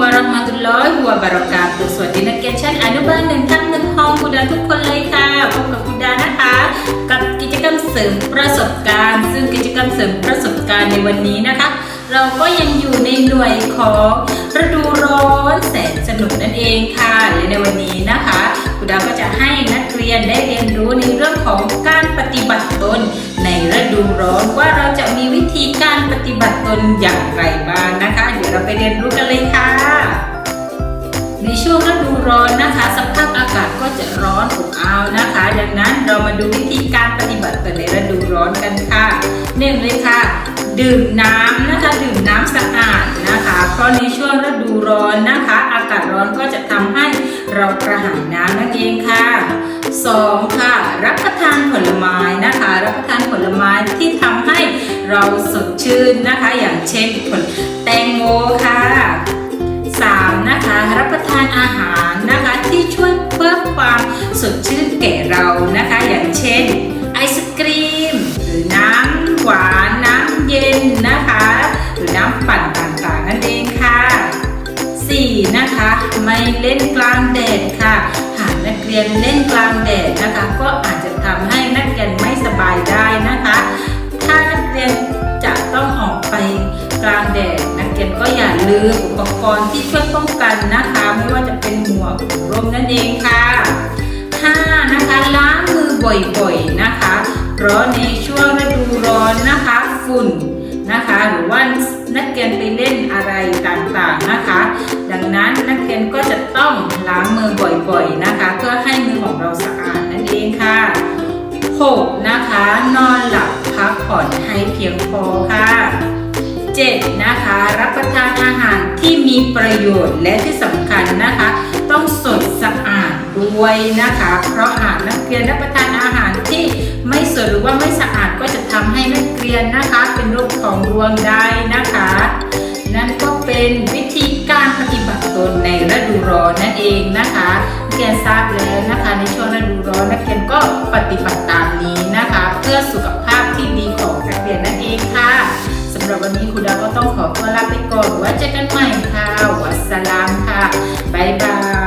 วะราะห์มะตุลลอฮิวบารอกาตุสวัสดีนักเรียนชั้นอนุบาลหนึ่งทับหนึ่งห้องคุณดาทุกคนเลยค่ะพบกับคุณดานะคะ กับกิจกรรมเสริมประสบการณ์ ซึ่งกิจกรรมเสริมประสบการณ์ในวันนี้นะคะ เราก็ยังอยู่ในหน่วยของฤดูร้อนแสนสนุกนั่นเองค่ะและในวันนี้นะคะคุณดาก็จะให้นักเรียนได้เรียนรู้ในเรื่องของการปฏิบัติตนในฤดูร้อนว่าเราจะมีวิธีการปฏิบัติตนอย่างไรบ้างนะคะ เดี๋ยวเราไปเรียนรู้กันเลยค่ะ ร้อนนะคะ สภาพอากาศก็จะร้อนอบอ้าวนะคะ ดังนั้นเรามาดูวิธีการปฏิบัติตนในฤดูร้อนกันค่ะหนึ่งเลยค่ะ ดื่มน้ำนะคะดื่มน้ำสะอาดนะคะ เพราะในช่วงฤดูร้อนนะคะ อากาศร้อนก็จะทำให้เรากระหายน้ำนั่นเองค่ะสองค่ะ รับประทานผลไม้นะคะ รับประทานผลไม้ที่ทำให้เราสดชื่นนะคะ อย่างเช่นผลแตงโมค่ะ สดชื่นแก่เรานะคะ อย่างเช่น ไอศกรีม หรือน้ำหวานน้ำเย็นนะคะ หรือน้ำปั่นต่างๆนั่นเองค่ะ 4. นะคะ ไม่เล่นกลางแดดค่ะ หากนักเรียนเล่นกลางแดดนะคะ ก็อาจจะทำให้นักเรียนไม่สบายได้นะคะ ถ้านักเรียนจะต้องออกไปกลางแดดนักเรียนก็อย่าลืมอุปกรณ์ที่ช่วยป้องกันนะคะ ไม่ว่าจะเป็นหมวกร่มนั่นเองค่ะ บ่อยๆนะคะ เพราะในช่วงฤดูร้อนนะคะฝุ่นนะคะหรือว่านักเรียนไปเล่นอะไรต่างๆนะคะ ดังนั้นนักเรียนก็จะต้องล้างมือบ่อยๆนะคะ เพื่อให้มือของเราสะอาดนั่นเองค่ะ 6. นะคะ นอนหลับพักผ่อนให้เพียงพอค่ะ 7. นะคะ รับประทานอาหารที่มีประโยชน์และที่สำคัญนะคะ วยนะคะ เพราะหากนักเรียนรับประทานอาหารที่ไม่สดหรือว่าไม่สะอาดก็จะทำให้นักเรียนนะคะ เป็นโรคท้องรวงได้นะคะ นั่นก็เป็นวิธีการปฏิบัติตนในฤดูร้อนนั่นเองนะคะนักเรียนทราบแล้วนะคะ ในช่วงฤดูร้อนนักเรียนก็ปฏิบัติตามนี้นะคะ เพื่อสุขภาพที่ดีของนักเรียนนั่นเองค่ะสำหรับวันนี้ครูดาวก็ต้องขอตัวลาไปก่อนไว้เจอกันใหม่ค่ะ วัสสลามค่ะบ๊ายบาย